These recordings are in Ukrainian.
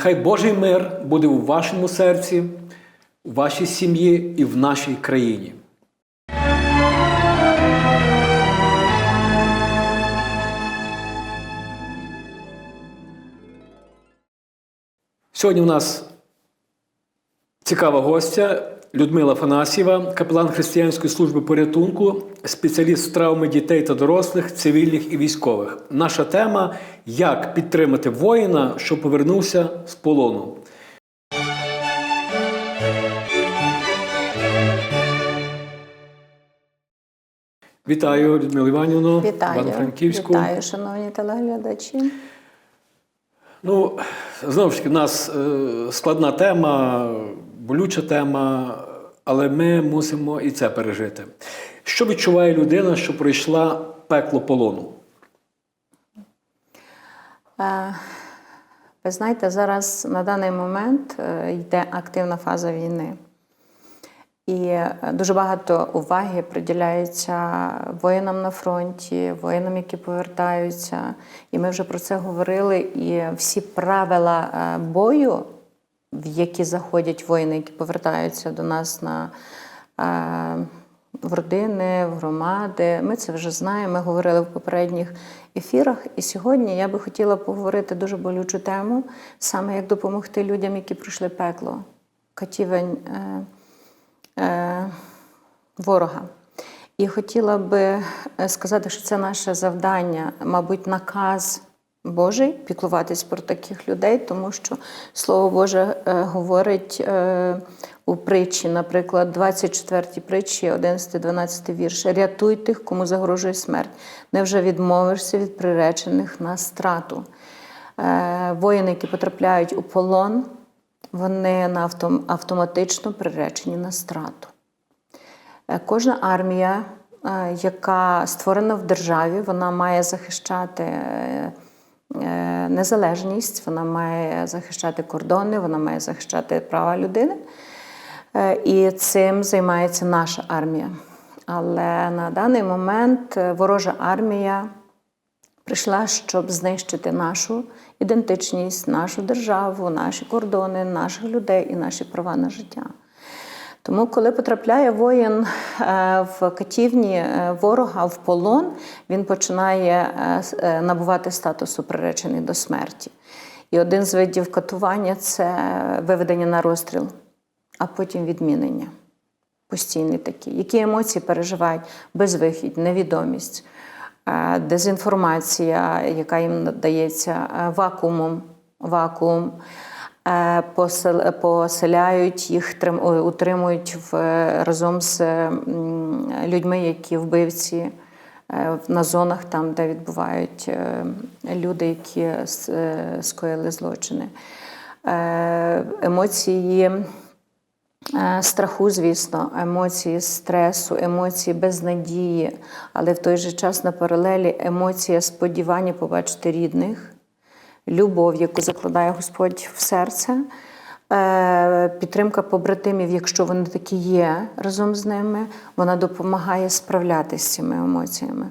Нехай Божий мир буде у вашому серці, у вашій сім'ї і в нашій країні. Сьогодні у нас цікава гостя Людмила Фанасєва, капелан Християнської служби порятунку, спеціаліст з травми дітей та дорослих, цивільних і військових. Наша тема як підтримати воїна, що повернувся з полону. Вітаю, Людмила Іванівна, Вітаю, Івано-Франківську. вітаю, шановні телеглядачі. Ну, знову ж таки, в нас е, складна тема, болюча тема, але ми мусимо і це пережити. Що відчуває людина, що пройшла пекло полону? Е, Ви знаєте, зараз на даний момент е, йде активна фаза війни. І е, дуже багато уваги приділяється воїнам на фронті, воїнам, які повертаються. І ми вже про це говорили. І всі правила бою, в які заходять воїни, які повертаються до нас на е, в родини, в громади. Ми це вже знаємо. Ми говорили в попередніх ефірах. І сьогодні я би хотіла поговорити дуже болючу тему, саме як допомогти людям, які пройшли пекло, катівень е, е, ворога. І хотіла би е, сказати, що це наше завдання, мабуть, наказ Божий піклуватись про таких людей, тому що Слово Боже е, говорить е, у притчі, наприклад, 24 притчі, 11-12 вірш. Рятуй тих, кому загрожує смерть. Невже відмовишся від приречених на страту? Е, Воїни, які потрапляють у полон, вони автоматично приречені на страту. Кожна армія, яка створена в державі, вона має захищати незалежність, вона має захищати кордони, вона має захищати права людини. Е, І цим займається наша армія. Але на даний момент е, ворожа армія прийшла, щоб знищити нашу ідентичність, нашу державу, наші кордони, наших людей і наші права на життя. Тому, коли потрапляє воїн е, в катівні е, ворога в полон, він починає е, набувати статусу приречений до смерті. І один з видів катування це виведення на розстріл, а потім відмінення. Постійний такий. Які емоції переживають? Безвихідь, невідомість, дезінформація, яка їм надається вакуумом, вакуум. Е, посел- Поселяють їх, утримують в, разом з людьми, які вбивці е, на зонах, там, де відбувають е, люди, які е, скоїли злочини. Е, Емоції е, страху, звісно, емоції стресу, емоції безнадії, але в той же час на паралелі емоція сподівання побачити рідних, любов, яку закладає Господь в серце, е, підтримка побратимів, якщо вони такі є разом з ними, вона допомагає справлятися з цими емоціями.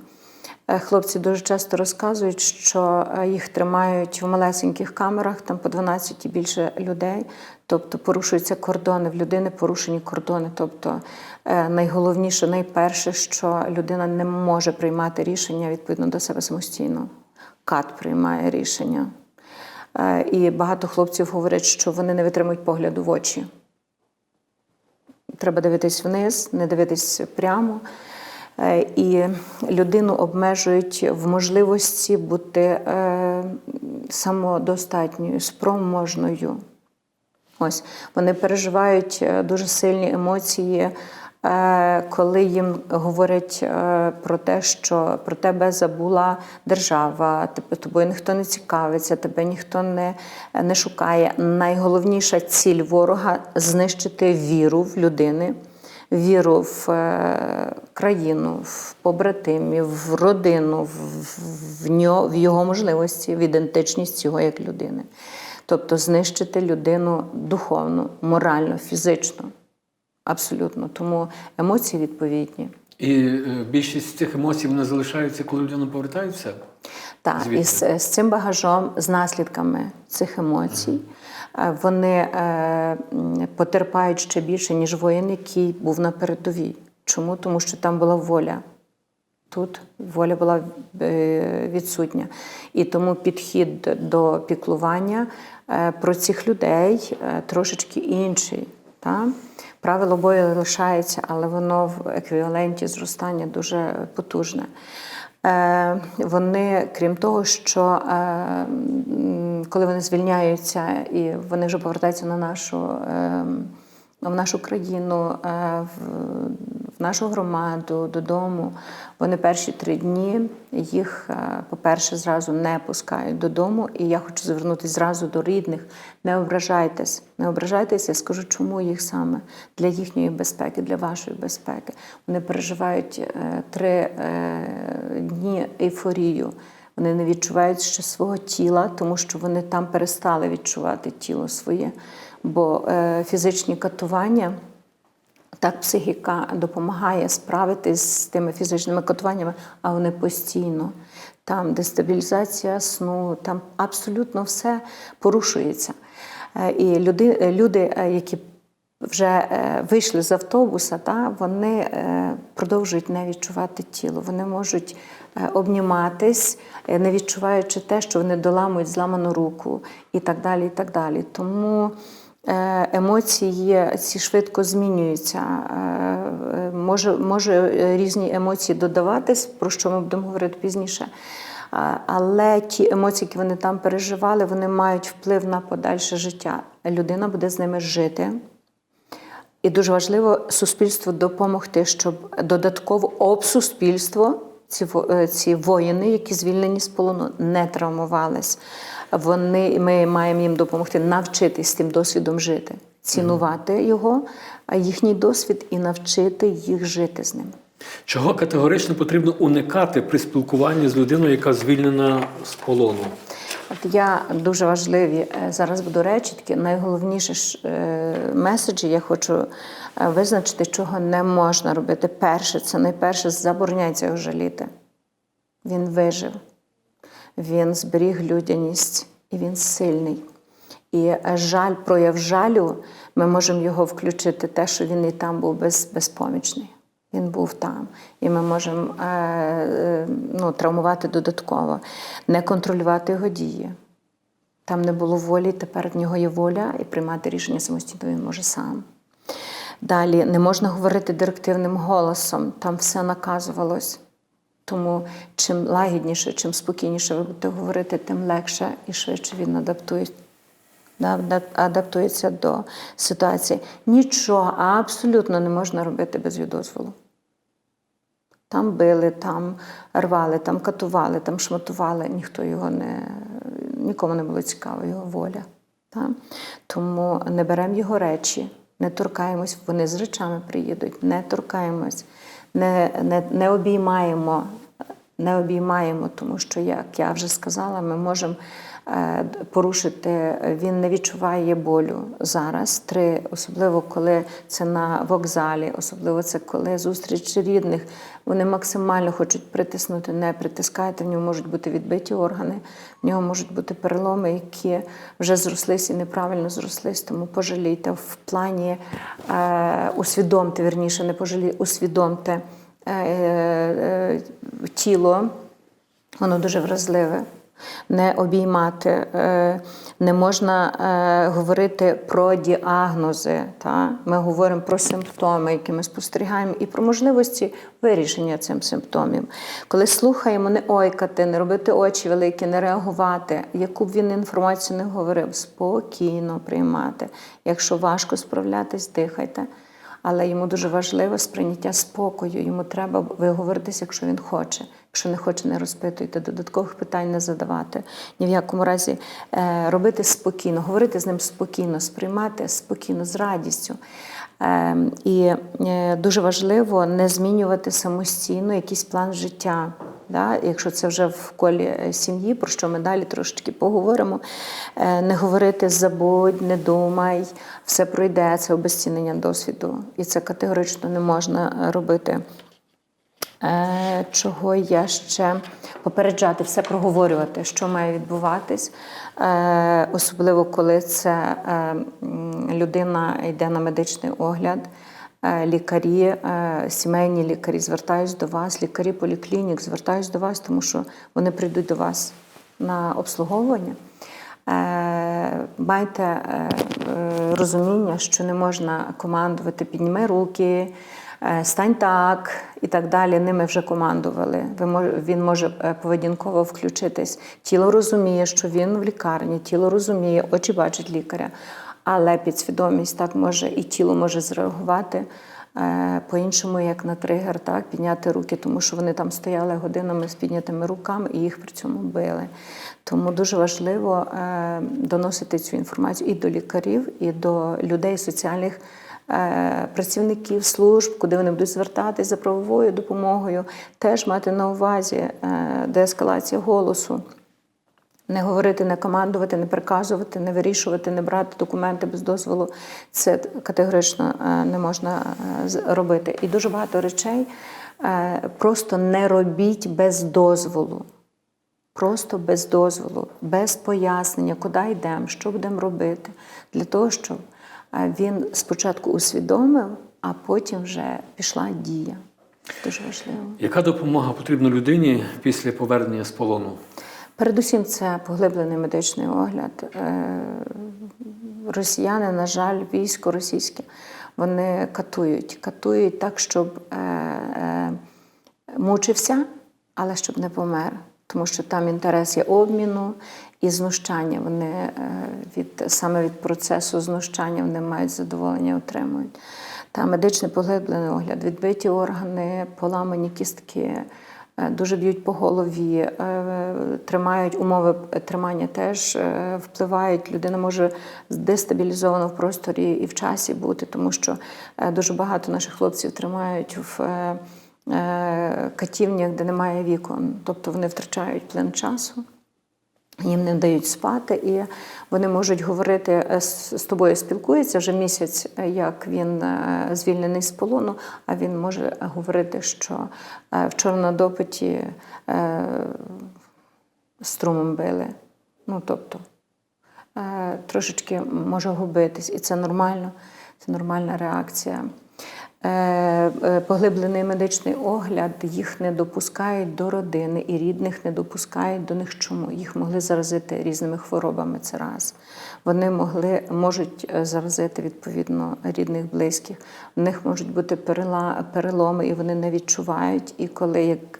Е, Хлопці дуже часто розказують, що е, їх тримають в малесеньких камерах, там по 12 і більше людей. Тобто порушуються кордони в людини, порушені кордони. Тобто найголовніше, найперше, що людина не може приймати рішення відповідно до себе самостійно. Кат приймає рішення. Е, І багато хлопців говорять, що вони не витримують погляду в очі. Треба дивитись вниз, не дивитись прямо. Е, І людину обмежують в можливості бути е, самодостатньою, спроможною. Ось вони переживають дуже сильні емоції, коли їм говорять е, про те, що про тебе забула держава, тебе- тобою ніхто не цікавиться, тебе ніхто не, не шукає. Найголовніша ціль ворога знищити віру в людини. Віру в е, країну, в побратимів, в родину, в, нього, в його можливості, в ідентичність його як людини. Тобто знищити людину духовно, морально, фізично. Абсолютно. Тому емоції відповідні. І е, більшість цих емоцій вони залишаються, коли людина повертається. Так, і з, з цим багажом, з наслідками цих емоцій, е, вони е, потерпають ще більше, ніж воїн, який був на передовій. Чому? Тому що там була воля. Тут воля була е, відсутня. І тому підхід до піклування про цих людей трошечки інший. Та? Правило бою лишається, але воно в еквіваленті зростання дуже потужне. Е, Вони, крім того, що е, коли вони звільняються і вони вже повертаються на нашу. е, в нашу країну, в нашу громаду, додому. Вони перші три дні їх, е, по-перше, зразу не пускають додому. І я хочу звернутися зразу до рідних. Не ображайтесь, не ображайтесь, я скажу, чому їх саме для їхньої безпеки, для вашої безпеки. Вони переживають е, три е, дні ейфорію. Вони не відчувають ще свого тіла, тому що вони там перестали відчувати тіло своє. Бо фізичні катування, так психіка допомагає справитись з тими фізичними катуваннями, а вони постійно. Там дестабілізація сну, там абсолютно все порушується. Е, І люди, е, люди е, які вже вийшли з автобуса, та, вони продовжують не відчувати тіло. Вони можуть обніматись, не відчуваючи те, що вони доламують зламану руку і так далі. і так далі. Тому емоції ці швидко змінюються. Е, е, Може, може е, різні емоції додаватись, про що ми будемо говорити пізніше. Але ті емоції, які вони там переживали, вони мають вплив на подальше життя. Людина буде з ними жити. І дуже важливо суспільству допомогти, щоб додатково об суспільство ці, е, ці воїни, які звільнені з полону, не травмувались. Вони, ми маємо їм допомогти навчитись тим досвідом жити, цінувати його, їхній досвід і навчити їх жити з ним. Чого категорично потрібно уникати при спілкуванні з людиною, яка звільнена з полону? От я дуже важливі е, зараз буду речі, такі найголовніші е, меседжі. Я хочу е, визначити, чого не можна робити. Перше, це найперше забороняється його жаліти. Він вижив, він зберіг людяність і він сильний. І жаль, прояв жалю, ми можемо його включити, те, що він і там був без, безпомічний. Він був там, і ми можемо е, е, ну, травмувати додатково, не контролювати його дії. Там не було волі, тепер в нього є воля, і приймати рішення самостійно він може сам. Далі не можна говорити директивним голосом, там все наказувалось. Тому чим лагідніше, чим спокійніше ви будете говорити, тим легше і швидше він адаптується да, адаптується до ситуації. Нічого абсолютно не можна робити без його дозволу. Там били, там рвали, там катували, там шматували. Ніхто його не нікому не було цікаво, його воля. Та? Тому не беремо його речі, не торкаємось, вони з речами приїдуть, не торкаємось, не, не, не обіймаємо, не обіймаємо, тому що, як я вже сказала, ми можемо е, порушити, він не відчуває болю зараз. Три, особливо коли це на вокзалі, особливо це коли зустріч рідних. Вони максимально хочуть притиснути, не притискайте, в нього можуть бути відбиті органи, в нього можуть бути переломи, які вже зрослись і неправильно зрослись. Тому пожалійте в плані е, усвідомте, вірніше, не пожалійте, усвідомте тіло, воно дуже вразливе. Не обіймати, е, не можна е, говорити про діагнози. Та? Ми говоримо про симптоми, які ми спостерігаємо, і про можливості вирішення цим симптомів. Коли слухаємо, не ойкати, не робити очі великі, не реагувати, яку б він інформацію не говорив, спокійно приймати. Якщо важко справлятись, дихайте. Але йому дуже важливо сприйняття спокою. Йому треба виговоритися, якщо він хоче. Якщо не хоче, не розпитуйте, додаткових питань не задавати. Ні в якому разі е, робити спокійно, говорити з ним спокійно, сприймати спокійно, з радістю. Е, і е, дуже важливо не змінювати самостійно якийсь план життя. Да? Якщо це вже в колі е, сім'ї, про що ми далі трошечки поговоримо, е, не говорити забудь, не думай, все пройде, це обезцінення досвіду. І це категорично не можна робити. Е, Чого я ще попереджати, все проговорювати, що має відбуватись, особливо коли це людина йде на медичний огляд. Е, Лікарі, е, сімейні лікарі звертаються до вас, лікарі поліклінік звертаються до вас, тому що вони прийдуть до вас на обслуговування. Е, Майте розуміння, що не можна командувати, підніми руки, стань так і так далі. Ними вже командували. Він може поведінково включитись. Тіло розуміє, що він в лікарні, тіло розуміє, очі бачать лікаря, але підсвідомість так може і тіло може зреагувати. е, По-іншому, як на тригер, так, підняти руки, тому що вони там стояли годинами з піднятими руками і їх при цьому били. Тому дуже важливо е, доносити цю інформацію і до лікарів, і до людей соціальних е, працівників служб, куди вони будуть звертатись за правовою допомогою, теж мати на увазі деескалація голосу. Не говорити, не командувати, не приказувати, не вирішувати, не брати документи без дозволу. Це категорично е, не можна е, робити. І дуже багато речей е, просто не робіть без дозволу. Просто без дозволу, без пояснення, куди йдемо, що будемо робити, для того, щоб він спочатку усвідомив, а потім вже пішла дія. Дуже важливо. Яка допомога потрібна людині після повернення з полону? Передусім, це поглиблений медичний огляд. Е, Росіяни, на жаль, військо російське, вони катують. Катують так, щоб е, е, мучився, але щоб не помер. Тому що там інтерес є обміну і знущання. Вони від, саме від процесу знущання вони мають задоволення, отримують. Та медичний поглиблений огляд, відбиті органи, поламані кістки. Е, Дуже б'ють по голові, е, тримають умови тримання теж е, впливають. Людина може дестабілізована в просторі і в часі бути, тому що е, дуже багато наших хлопців тримають в е, е, катівнях, де немає вікон, тобто вони втрачають плин часу. Їм не дають спати, і вони можуть говорити е, з тобою спілкується вже місяць, е, як він е, звільнений з полону, а він може говорити, що вчора на допиті струмом били. Ну, тобто, трошечки може губитись, і це нормально, це нормальна реакція. Е, е, Поглиблений медичний огляд їх не допускають до родини і рідних не допускають до них. Чому їх могли заразити різними хворобами? Це раз. Вони могли можуть е, заразити відповідно рідних, близьких. В них можуть бути переломи, і вони не відчувають. І коли як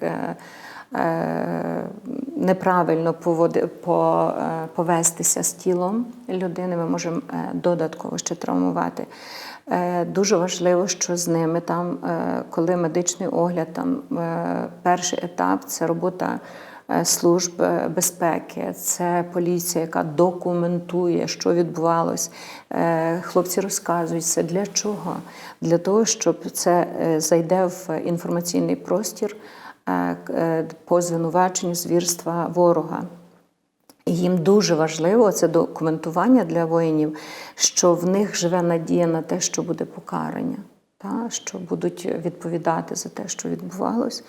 неправильно поводи, по, е, повестися з тілом людини, ми можемо е, додатково ще травмувати. Е, Дуже важливо, що з ними там, е, коли медичний огляд, там е, перший етап це робота е, служб е, безпеки, це поліція, яка документує, що відбувалось. Е, Хлопці розказують це для чого? Для того, щоб це е, зайде в інформаційний простір е, е, по звинуваченню звірства ворога. Їм дуже важливо це документування для воїнів, що в них живе надія на те, що буде покарання, та, що будуть відповідати за те, що відбувалось.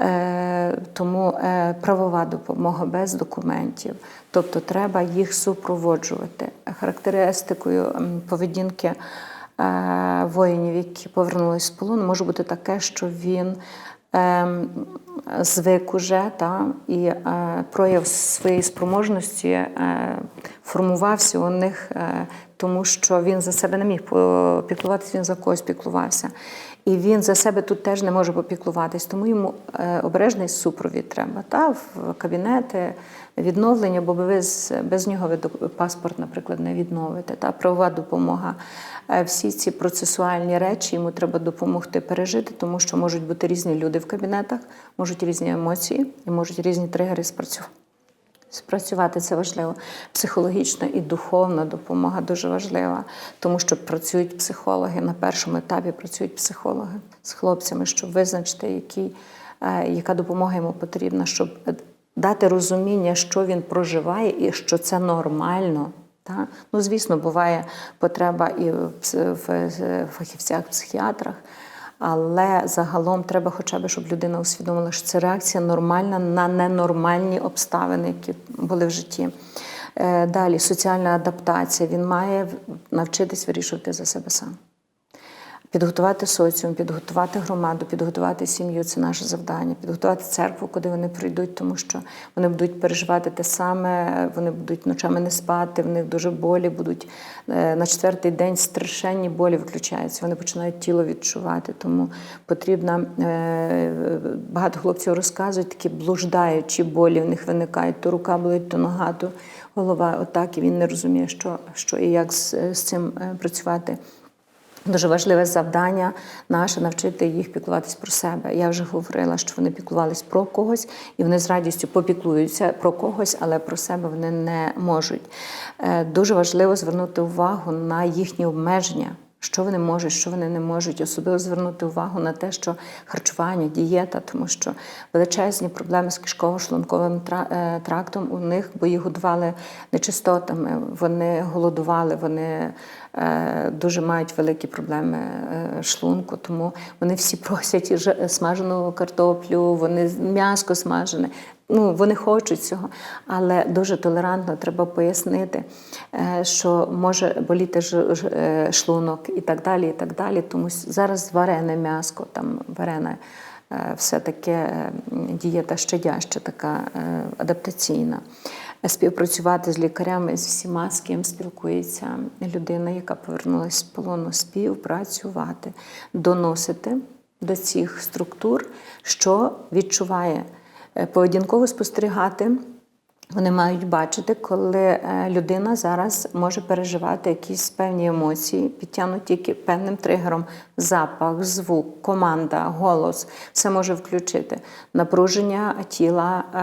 Е, тому е, правова допомога без документів. Тобто треба їх супроводжувати. Характеристикою поведінки е, воїнів, які повернулись з полону, може бути таке, що він звик уже та, і е, прояв своєї спроможності е, формувався у них, е, тому що він за себе не міг піклуватися, він за когось піклувався. І він за себе тут теж не може попіклуватись, тому йому е, обережний супровід треба та, в кабінети, відновлення, бо ви з- без нього ви паспорт, наприклад, не відновите. Та правова допомога. Е, Всі ці процесуальні речі йому треба допомогти пережити, тому що можуть бути різні люди в кабінетах, можуть різні емоції і можуть різні тригери спрацювати. Спрацювати це важливо. Психологічна і духовна допомога дуже важлива, тому що працюють психологи на першому етапі працюють психологи з хлопцями, щоб визначити, який, е, яка допомога йому потрібна, щоб е, дати розуміння, що він проживає і що це нормально. Та? Ну, звісно, буває потреба і в пс- в фахівцях, психіатрах. Але загалом треба хоча б, щоб людина усвідомила, що це реакція нормальна на ненормальні обставини, які були в житті. Е, Далі соціальна адаптація. Він має навчитись вирішувати за себе сам. Підготувати соціум, підготувати громаду, підготувати сім'ю це наше завдання, підготувати церкву, куди вони прийдуть, тому що вони будуть переживати те саме, вони будуть ночами не спати, в них дуже болі будуть е, на четвертий день страшенні болі виключаються. Вони починають тіло відчувати. Тому потрібно е, багато хлопців розказують, такі блуждаючі болі в них виникають. То рука болить, то нога, то голова. Отак, і він не розуміє, що, що і як з, з цим е, працювати. Дуже важливе завдання наше навчити їх піклуватись про себе. Я вже говорила, що вони піклувались про когось, і вони з радістю попіклуються про когось, але про себе вони не можуть. Е, Дуже важливо звернути увагу на їхні обмеження. Що вони можуть, що вони не можуть, особливо звернути увагу на те, що харчування, дієта, тому що величезні проблеми з кишково-шлунковим е, трактом у них, бо їх годували нечистотами, вони голодували, вони дуже мають великі проблеми е, шлунку, тому вони всі просять і ж- смажену картоплю, вони м'яско смажене. Ну, вони хочуть цього, але дуже толерантно треба пояснити, е, що може боліти е, шлунок і так далі. і так далі. Тому зараз варене м'яско, там варене е, все таке е, дієта щадяща, така е, адаптаційна. Співпрацювати з лікарями, з всіма, з ким спілкується людина, яка повернулася з полону, співпрацювати, доносити до цих структур, що відчуває Е, поведінково спостерігати. Вони мають бачити, коли е, людина зараз може переживати якісь певні емоції, підтягнуті певним тригером, запах, звук, команда, голос, все може включити. Напруження тіла, е,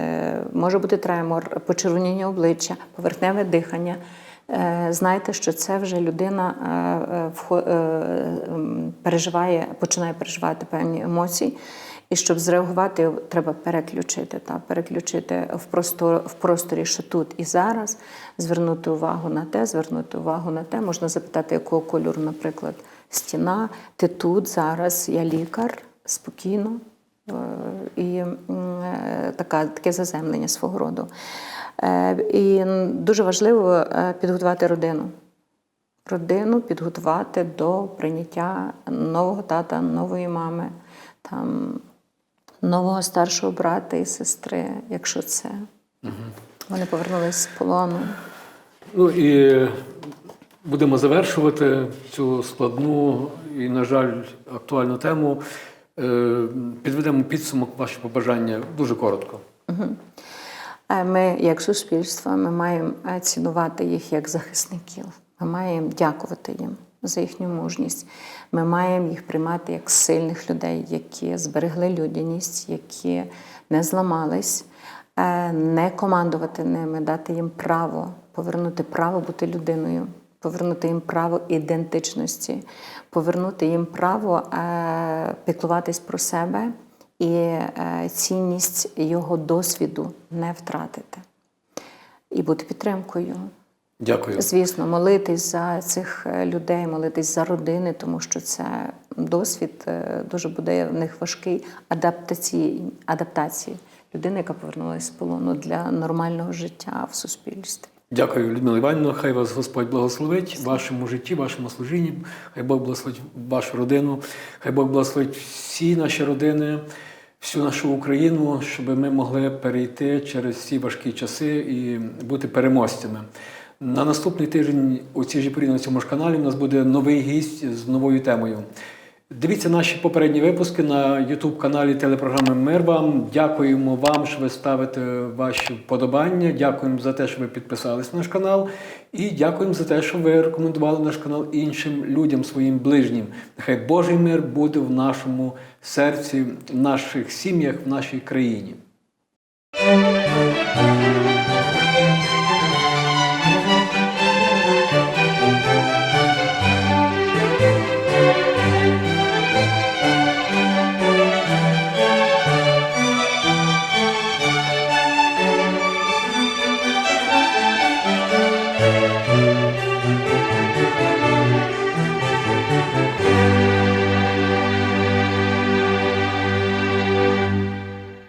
е, може бути тремор, почервоніння обличчя, поверхневе дихання. Е, Знайте, що це вже людина переживає, починає переживати певні емоції. І щоб зреагувати, треба переключити та переключити в простор, в просторі, що тут і зараз, звернути увагу на те, звернути увагу на те. Можна запитати, якого кольору, наприклад, стіна. Ти тут зараз, я лікар, спокійно. Е, І е, така, таке заземлення свого роду. Е, І дуже важливо підготувати родину родину підготувати до прийняття нового тата, нової мами, там, нового старшого брата і сестри, якщо це. Вони повернулись з полону. Ну і будемо завершувати цю складну і, на жаль, актуальну тему. Е, Підведемо підсумок ваші побажання дуже коротко. Е, Ми, як суспільство, ми маємо е, цінувати їх як захисників. Ми маємо дякувати їм за їхню мужність. Ми маємо їх приймати як сильних людей, які зберегли людяність, які не зламались, Е, не командувати ними, дати їм право, повернути право бути людиною, повернути їм право ідентичності, повернути їм право е, піклуватись про себе і е, цінність його досвіду не втратити. І бути підтримкою. Дякую. Звісно, молитись за цих е, людей, молитись за родини, тому що це досвід е, дуже буде в них важкий адаптації, адаптації людини, яка повернулася з полону для нормального життя в суспільстві. Дякую, Людмила Іванівна. Хай вас Господь благословить в вашому житті, вашому служінні. Хай Бог благословить вашу родину, хай Бог благословить всі наші родини, всю нашу Україну, щоб ми могли перейти через ці важкі часи і бути переможцями. На наступний тиждень у цій же порі на цьому ж каналі у нас буде новий гість з новою темою. Дивіться наші попередні випуски на youtube каналі телепрограми Мир вам. Дякуємо вам, що ви ставите ваші вподобання. Дякуємо за те, що ви підписались на наш канал. І дякуємо за те, що ви рекомендували наш канал іншим людям, своїм ближнім. Нехай Божий мир буде в нашому серці, в наших сім'ях, в нашій країні.